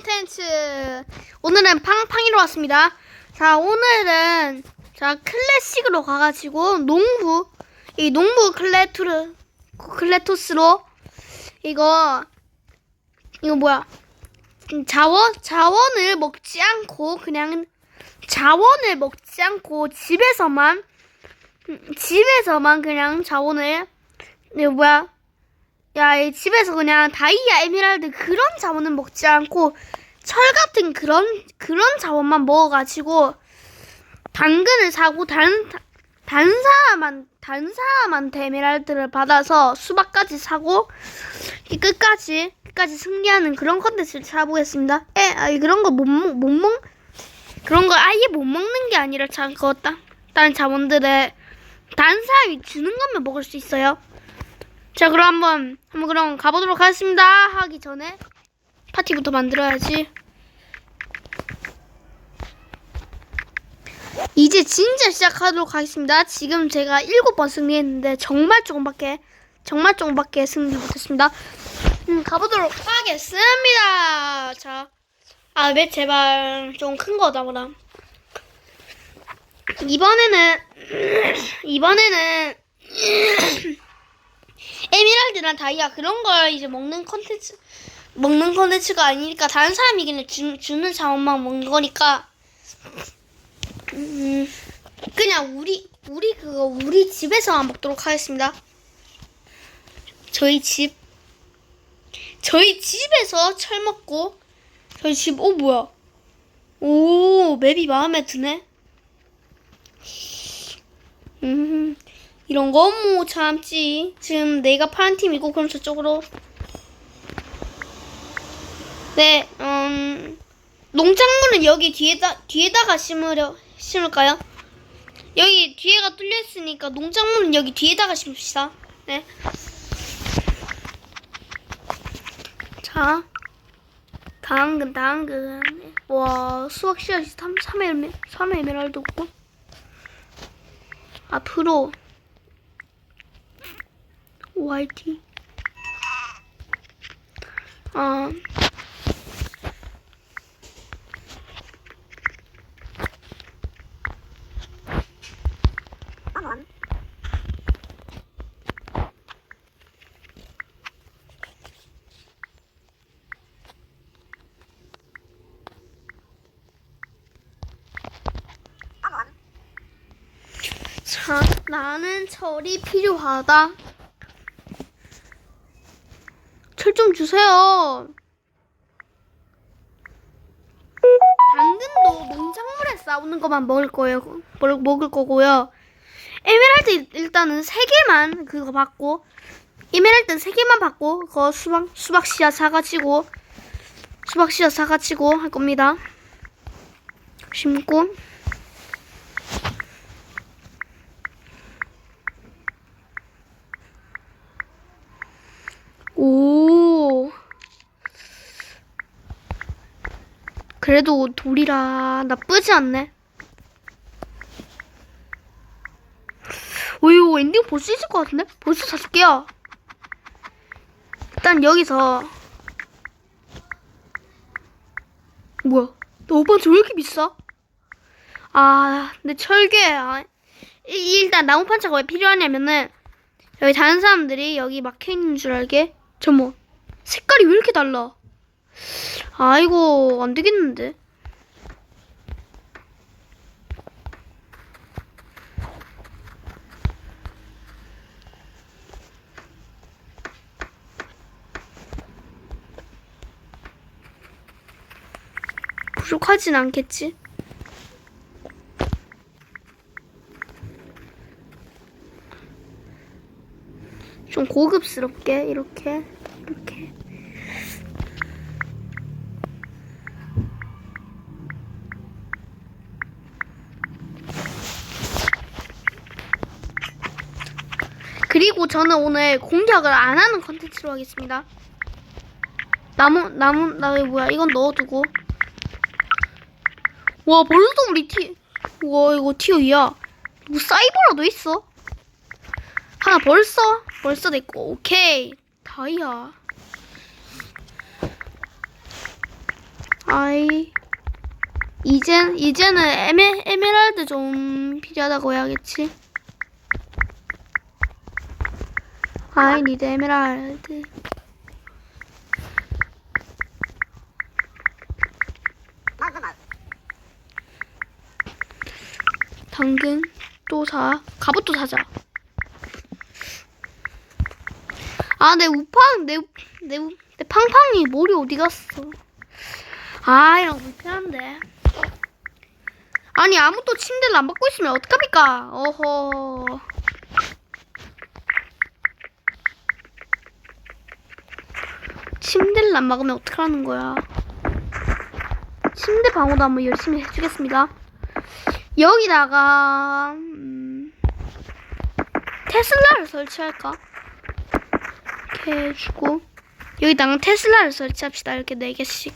컨텐츠. 오늘은 팡팡이로 왔습니다. 자 오늘은 자 클래식으로 가가지고 농부 이 농부 클레투르 클레토스로 이거 이거 뭐야? 음, 자원 자원을 먹지 않고 그냥 자원을 먹지 않고 집에서만 음, 집에서만 그냥 자원을 이거 뭐야 야, 이 집에서 그냥 다이아, 에메랄드 그런 자원은 먹지 않고 철 같은 그런 그런 자원만 먹어가지고 당근을 사고 단 단사만 단사람한테 에메랄드를 받아서 수박까지 사고 이 끝까지 끝까지 승리하는 그런 컨텐츠를 찾아보겠습니다. 에, 아, 그런 거못 먹, 못 먹, 그런 걸 아예 못 먹는 게 아니라 참 그었다. 다른 자원들의 사람이 주는 것만 먹을 수 있어요. 자 그럼 한번 한번 그럼 가보도록 하겠습니다. 하기 전에 파티부터 만들어야지. 이제 진짜 시작하도록 하겠습니다. 지금 제가 일곱 번 승리했는데 정말 조금밖에 정말 조금밖에 승리 못했습니다. 음, 가보도록 하겠습니다. 자, 아, 왜 제발 좀 큰 거다 보다. 이번에는 이번에는 에메랄드랑 다이아 그런 걸 이제 먹는 컨텐츠 먹는 컨텐츠가 아니니까 다른 사람이 그냥 주, 주는 자원만 먹는 거니까 음, 그냥 우리 우리 그거 우리 집에서만 먹도록 하겠습니다. 저희 집 저희 집에서 철 먹고 저희 집 오 뭐야 오 맵이 마음에 드네. 음. 이런 거뭐 참지. 지금 내가 파란 팀이고 그럼 저쪽으로. 네, 음, 농작물은 여기 뒤에다 뒤에다가 심으려 심을까요? 여기 뒤에가 뚫려 있으니까 농작물은 여기 뒤에다가 심읍시다. 네. 자, 당근 당근. 와 수학 씨앗이 3 3의 3의 에메랄드고. 앞으로 YT. 어. 자, 나는 철이 필요하다. 철 좀 주세요. 당근도 농작물에 싸우는 것만 먹을 거예요. 먹을, 거고요. 에메랄드 일단은 세 개만 그거 받고 에메랄드 세 개만 받고 그거 수박 수박 씨앗 사가지고 수박 씨앗 사가지고 할 겁니다. 심고 오. 그래도 돌이라 나쁘지 않네. 오유 엔딩 볼수 있을 것 같은데? 벌써 40개야. 일단 여기서 뭐야? 나 오빠한테 왜 이렇게 비싸? 아, 근데 철괴 아, 이- 일단 나무 판자가 왜 필요하냐면은 여기 다른 사람들이 여기 막혀 있는 줄 알게. 저뭐 색깔이 왜 이렇게 달라? 아이고 안 되겠는데. 부족하진 않겠지? 좀 고급스럽게 이렇게 이렇게 그리고 저는 오늘 공격을 안 하는 컨텐츠로 하겠습니다. 나무 나무 나무 뭐야 이건 넣어두고 와 벌써 우리 티 와 이거 티어 2야 뭐 사이버라도 있어? 하나 벌써? 벌써 됐고 오케이 다이아 아이 이젠 이제는 에메 에메랄드 좀 필요하다고 해야겠지. I need 에메랄드. 당근 또 사. 갑옷도 사자. 아, 내 우팡, 내, 우- 내, 우- 내 팡팡이 머리 어디 갔어? 아, 이런 거 불편한데. 아니, 아무도 침대를 안 받고 있으면 어떡합니까? 어허. 침대를 안 막으면 어떡하라는 거야? 침대 방어도 한번 열심히 해주겠습니다. 여기다가, 음, 테슬라를 설치할까? 이렇게 해주고 여기다가 테슬라를 설치합시다 이렇게 네 개씩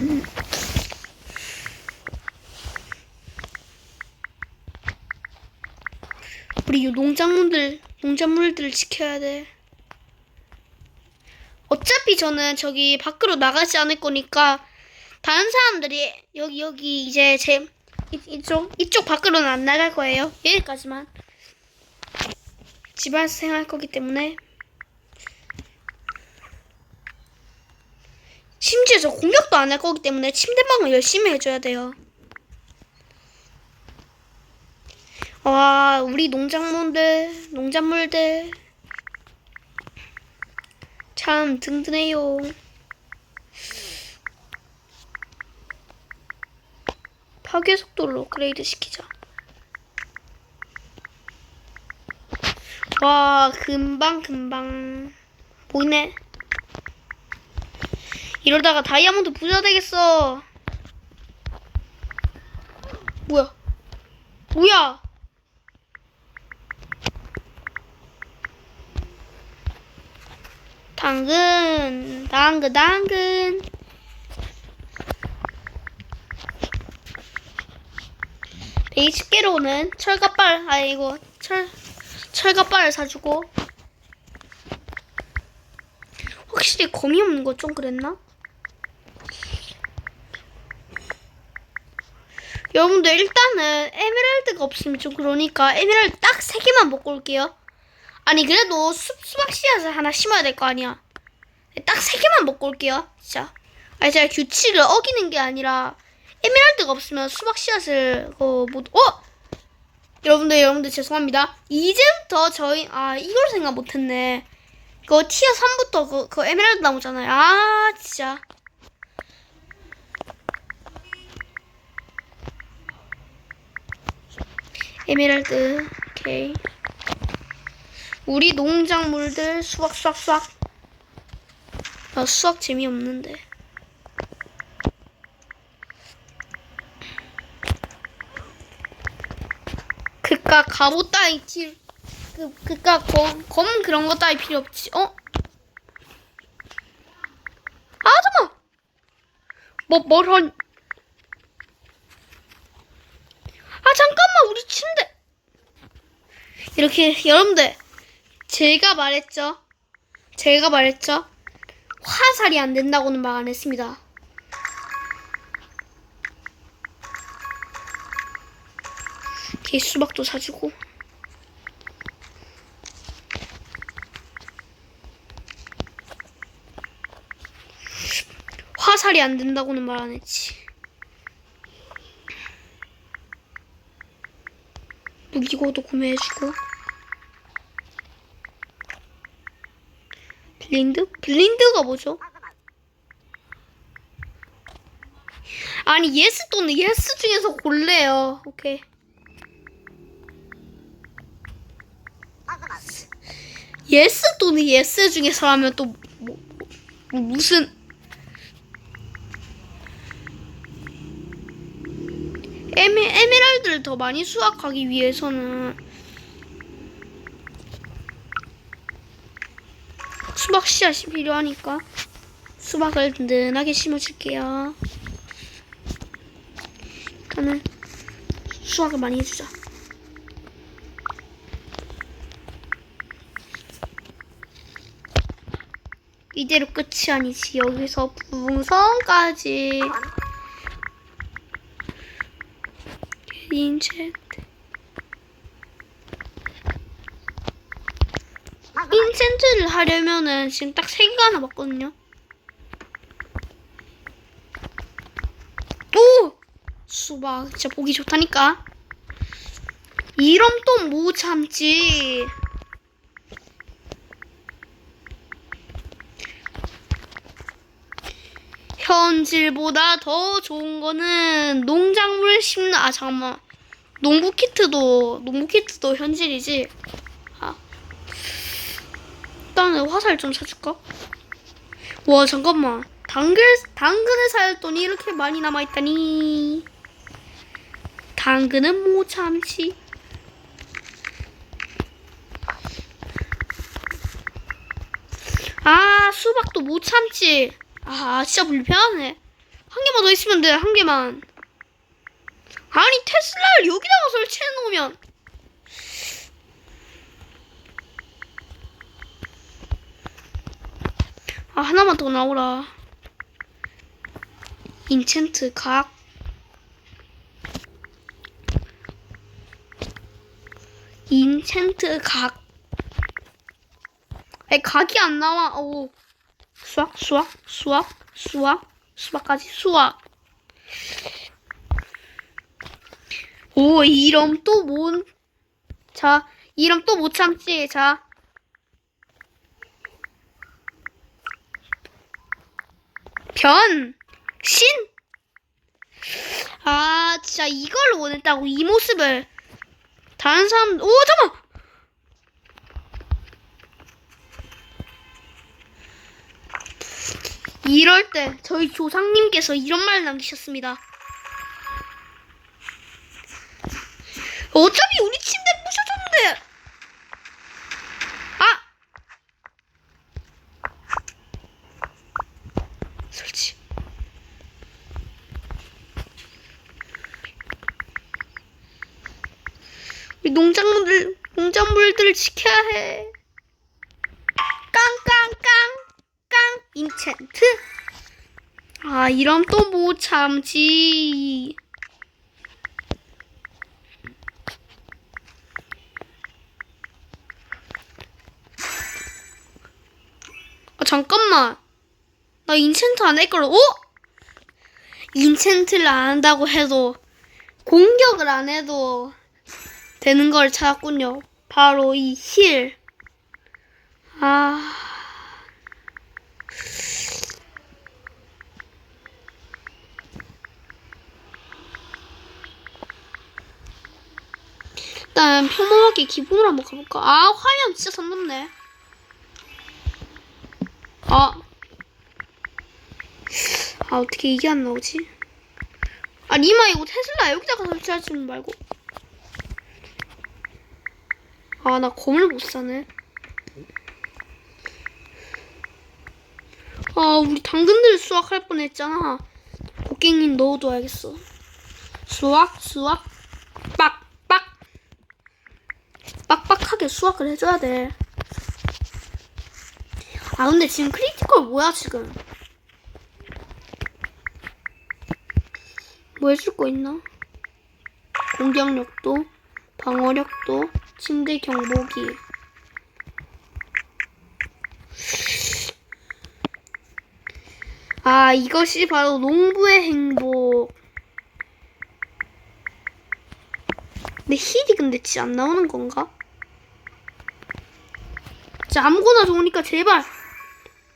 음. 우리 이 농작물들 농작물들을 지켜야 돼 어차피 저는 저기 밖으로 나가지 않을 거니까 다른 사람들이 여기 여기 이제 제 이, 이쪽 이쪽 밖으로는 안 나갈 거예요. 여기까지만. 집안에서 생활할 거기 때문에. 심지어 저 공격도 안 할 거기 때문에 침대방을 열심히 해줘야 돼요. 와, 우리 농작물들, 농작물들. 참 든든해요. 파괴 속도를 업그레이드 시키자. 와, 금방 금방 보이네. 이러다가 다이아몬드 부자 되겠어. 뭐야? 뭐야? 당근, 당근, 당근. 베이직계로는 철갑발, 아이고, 철, 철갑발을 사주고. 확실히 거미 없는 거 좀 그랬나? 여러분들 일단은 에메랄드가 없으면 좀 그러니까 에메랄드 딱세 개만 먹고 올게요. 아니 그래도 수, 수박 씨앗을 하나 심어야 될 거 아니야. 딱 세 개만 먹고 올게요. 진짜. 아니 제가 규칙을 어기는 게 아니라 에메랄드가 없으면 수박 씨앗을 그못 어? 여러분들 여러분들 죄송합니다. 이제부터 저희 아 이걸 생각 못했네. 그거 티어 3부터 그, 그 에메랄드 나오잖아요. 아 진짜. 에메랄드 오케이. 우리 농작물들 수확 수확 수확. 나 수학 재미없는데. 그깟 갑옷 따위 필, 그, 그깟 검, 검 그런 거 따위 필요 없지. 어? 아, 잠깐만! 뭐, 뭘 한. 아, 잠깐만! 우리 침대! 이렇게, 여러분들. 제가 말했죠? 제가 말했죠? 화살이 안 된다고는 말 안 했습니다. 개 수박도 사주고. 화살이 안 된다고는 말 안 했지. 무기고도 구매해주고. 블린드? 블린드가 뭐죠? 아니 예스 또는 예스 중에서 골래요. 오케이. 예스 또는 예스 중에서라면 또 뭐, 뭐, 무슨 에메, 에메랄드를 더 많이 수확하기 위해서는 수박 씨앗이 필요하니까 수박을 든든하게 심어줄게요. 일단은 수확을 많이 해주자. 이대로 끝이 아니지. 여기서 부흥성까지. 인챈 트. 인챈트를 하려면은 지금 딱 세 개가 남았거든요. 오! 수박 진짜 보기 좋다니까. 이럼 또못 참지. 현질보다 더 좋은 거는 농작물 심는 아 잠깐만 농부 키트도 농부 키트도 현질이지. 아 일단은 화살 좀 사줄까? 와 잠깐만 당근 당근을 살 돈이 이렇게 많이 남아 있다니. 당근은 못 참지. 아 수박도 못 참지. 아 진짜 불편하네. 한 개만 더 있으면 돼. 한 개만. 아니 테슬라를 여기다가 설치해 놓으면. 아 하나만 더 나오라. 인챈트 각. 인챈트 각. 에 각이 안 나와. 오. 수학, 수학, 수학, 수학, 수학까지 수학. 오, 이름 또 뭔? 자, 이름 또 못 참지. 자. 변, 신. 아, 진짜 이걸 원했다고 이 모습을. 다른 사람, 오, 잠깐. 이럴 때 저희 조상님께서 이런 말을 남기셨습니다. 어차피 우리 침대 부셔졌는데. 설치. 우리 농작물들 농작물들을 지켜야 해. 깡깡깡. 깡 인챈트 아 이럼 또못 참지 아 잠깐만 나 인챈트 안할 거를 어? 인챈트를 안 한다고 해도 공격을 안 해도 되는 걸 찾았군요 바로 이 힐. 아. 일단 평범하게 기본으로 한번 가볼까? 아 화면 진짜 선 넘네. 아. 아 어떻게 이게 안 나오지? 아 니마 이거 테슬라 여기다가 설치하지 말고. 아 나 검을 못 사네. 아 우리 당근들 수확할 뻔했잖아. 곡괭이 넣어둬야겠어. 수확 수확 빡빡 빡빡하게 수확을 해줘야 돼. 아 근데 지금 크리티컬 뭐야 지금? 뭐 해줄 거 있나? 공격력도, 방어력도, 침대 경보기. 아 이것이 바로 농부의 행복. 근데 힐이 근데 진짜 안 나오는 건가? 진짜 아무거나 좋으니까 제발.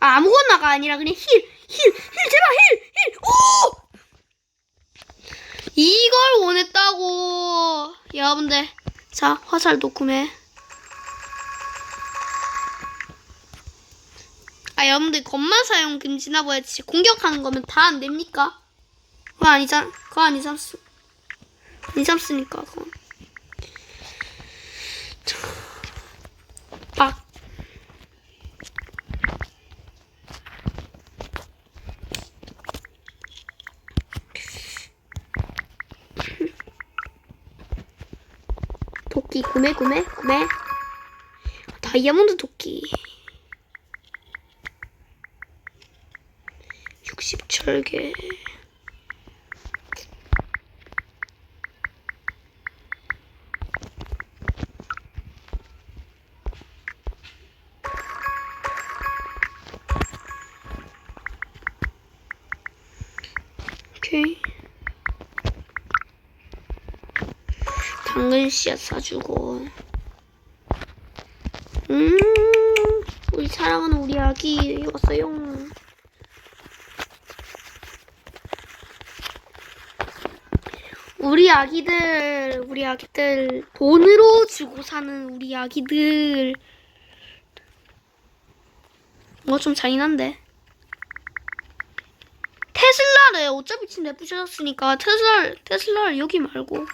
아, 아무거나가 아니라 그냥 힐, 힐, 힐, 제발 힐, 힐. 오! 이걸 원했다고. 여러분들, 자 화살도 구매. 아 여러분들 검만 사용 금지나 보야지 공격하는 거면 다 안 됩니까? 그거 아니잖, 그거 아니잖스. 아니잖습니까? 그건. 빡. 도끼 구매 구매 구매 다이아몬드 도끼 60철개. 오케이. 당근 씨앗 사주고. 음, 우리 사랑하는 우리 아기 왔어요. 우리 아기들, 우리 아기들, 돈으로 주고 사는 우리 아기들. 뭐 좀 잔인한데. 테슬라를 어차피 지금 내부셔졌으니까 테슬라 테슬라를 여기 말고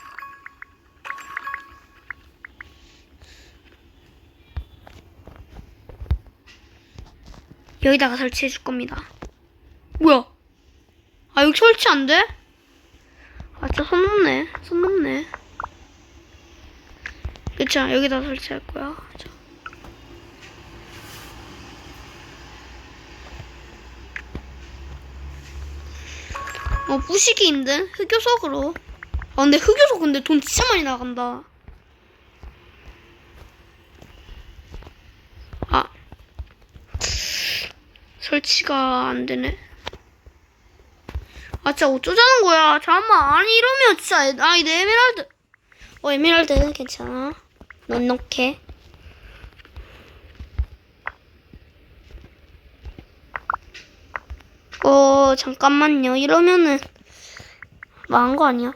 여기다가 설치해 줄 겁니다. 뭐야? 아 여기 설치 안 돼? 아 진짜 손 넘네. 손 넘네. 그쵸 여기다 설치할 거야. 자. 어 부시기인데 흑요석으로. 아 근데 흑요석 근데 돈 진짜 많이 나간다. 설치가 안 되네. 아 진짜 어쩌자는 거야. 잠깐만 아니 이러면 진짜 애- 아이 내 에메랄드. 어 에메랄드 괜찮아. 넉넉해. 어 잠깐만요. 이러면은 망한 거 아니야?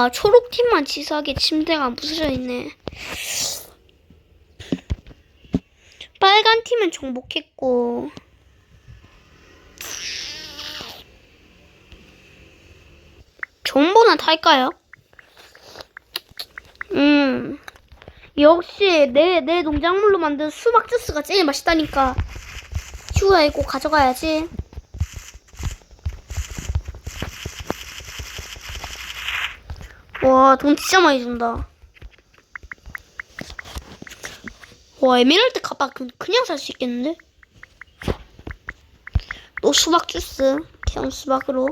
아 초록팀만 치사하게 침대가 부서져 있네. 빨간 팀은 정복했고. 존보나 탈까요? 음. 역시 내, 내 농작물로 만든 수박 주스가 제일 맛있다니까. 휴가에 꼭 가져가야지. 와, 돈 진짜 많이 준다. 와, 에메랄드 가방 그- 그냥 살 수 있겠는데? 또 수박 주스. 그냥 수박으로.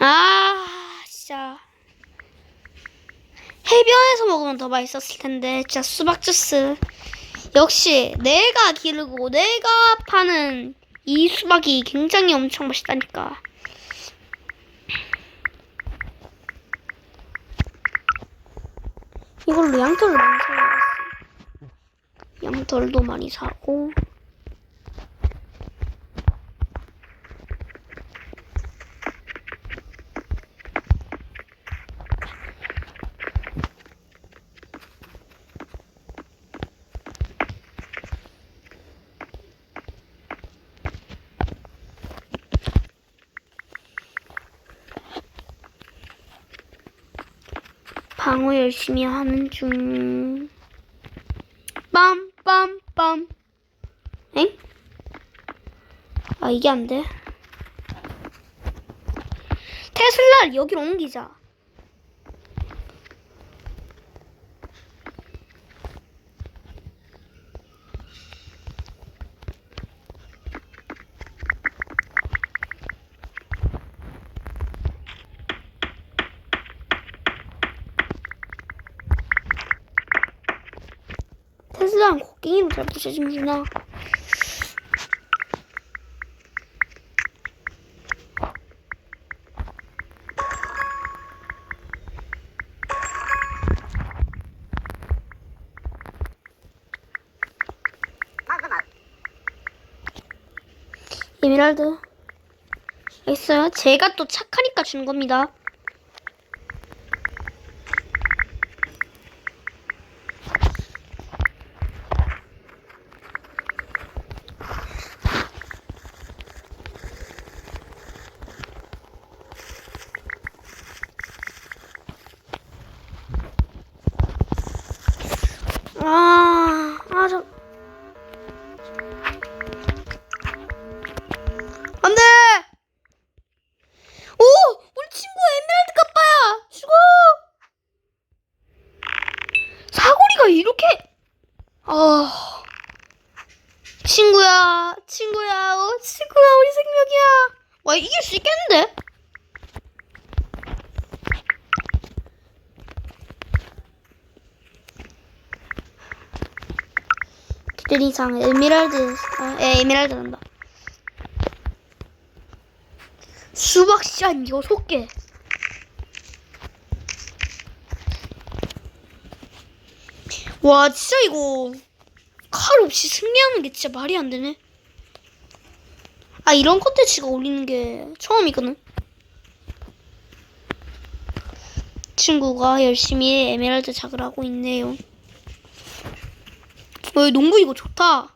아, 진짜. 해변에서 먹으면 더 맛있었을 텐데. 진짜 수박 주스. 역시 내가 기르고 내가 파는 이 수박이 굉장히 엄청 맛있다니까. 이걸로 양털을 많이 사야겠어. 양털도 많이 사고. 방어 열심히 하는 중. 빰빰빰. 엥? 아 이게 안 돼. 테슬라를 여기로 옮기자. 테슬라는 곡괭이로 잘 부셔지는구나. 에메랄드 있어요? 제가 또 착하니까 준 겁니다. 아, 아, 저. 안 돼! 오! 친구야 우리 생명이야. 와 이길 수 있겠는데? 기대 이상 에메랄드 아, 에, 에메랄드 난다. 수박 씨앗 이거 속게. 와 진짜 이거 칼 없이 승리하는 게 진짜 말이 안 되네. 아 이런 컨텐츠가 올리는 게 처음이거든. 친구가 열심히 에메랄드 작을 하고 있네요. 어, 농구 이거 좋다.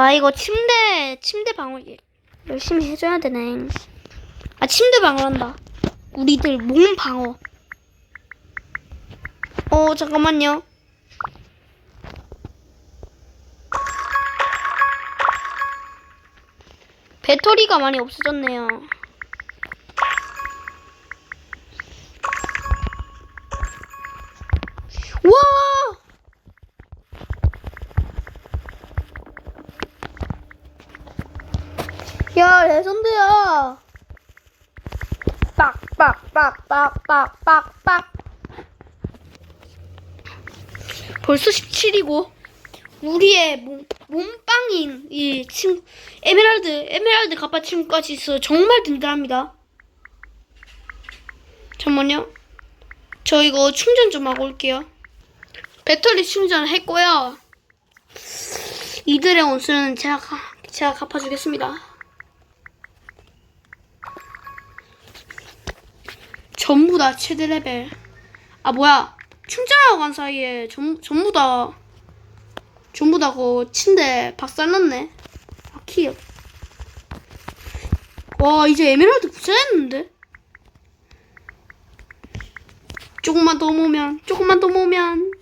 아 이거 침대 침대 방어 열심히 해줘야 되네. 아 침대 방어 한다. 우리들 몸 방어. 어 잠깐만요. 배터리가 많이 없어졌네요. 와! 야, 레전드야. 빡빡빡빡빡빡빡. 벌써 17이고 우리의 몸, 몸빵인 이 친구 에메랄드 에메랄드 가빠 친구까지 있어 정말 든든합니다. 잠만요. 저 이거 충전 좀 하고 올게요. 배터리 충전했고요. 이들의 온수는 제가 가- 제가 갚아주겠습니다. 전부 다 최대 레벨. 아 뭐야? 충전하고 간 사이에 전, 전부 다 전부 다 그 침대 박살났네. 아 키요. 와 이제 에메랄드 구사했는데? 조금만 더 모으면 조금만 더 모으면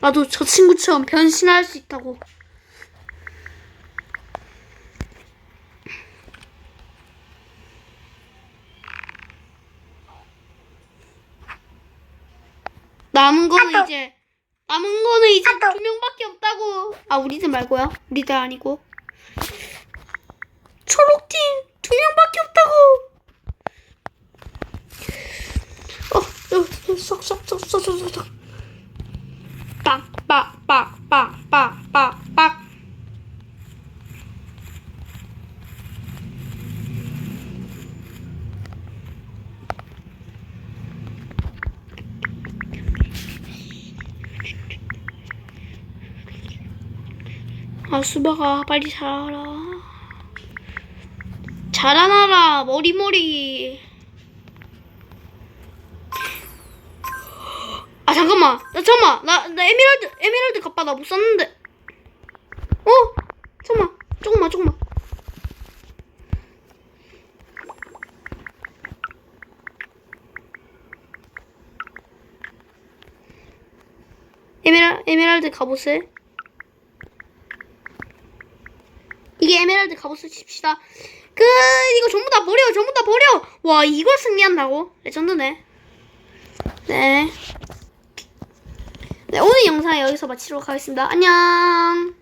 나도 저 친구처럼 변신할 수 있다고. 남은 거는 이제 남은 거는 이제 두 명밖에 없다고. 아 우리 들 말고요. 우리 들 아니고. 초록팀 두 명밖에 없다고. 어, 쏙쏙쏙쏙쏙쏙. 빡빡빡빡빡빡빡. 아 수박아 빨리 자라라. 자라나라 머리머리. 아 잠깐만. 나 잠깐만. 나, 나 에메랄드 에메랄드 갚아 나못 썼는데. 어? 잠깐만. 조금만 조금만. 에메랄 에메랄드 갑옷을 이게 에메랄드 갑옷을 칩시다 끝 이거 전부 다 버려 전부 다 버려 와 이걸 승리한다고 레전드네 네. 네, 오늘 영상 여기서 마치도록 하겠습니다. 안녕.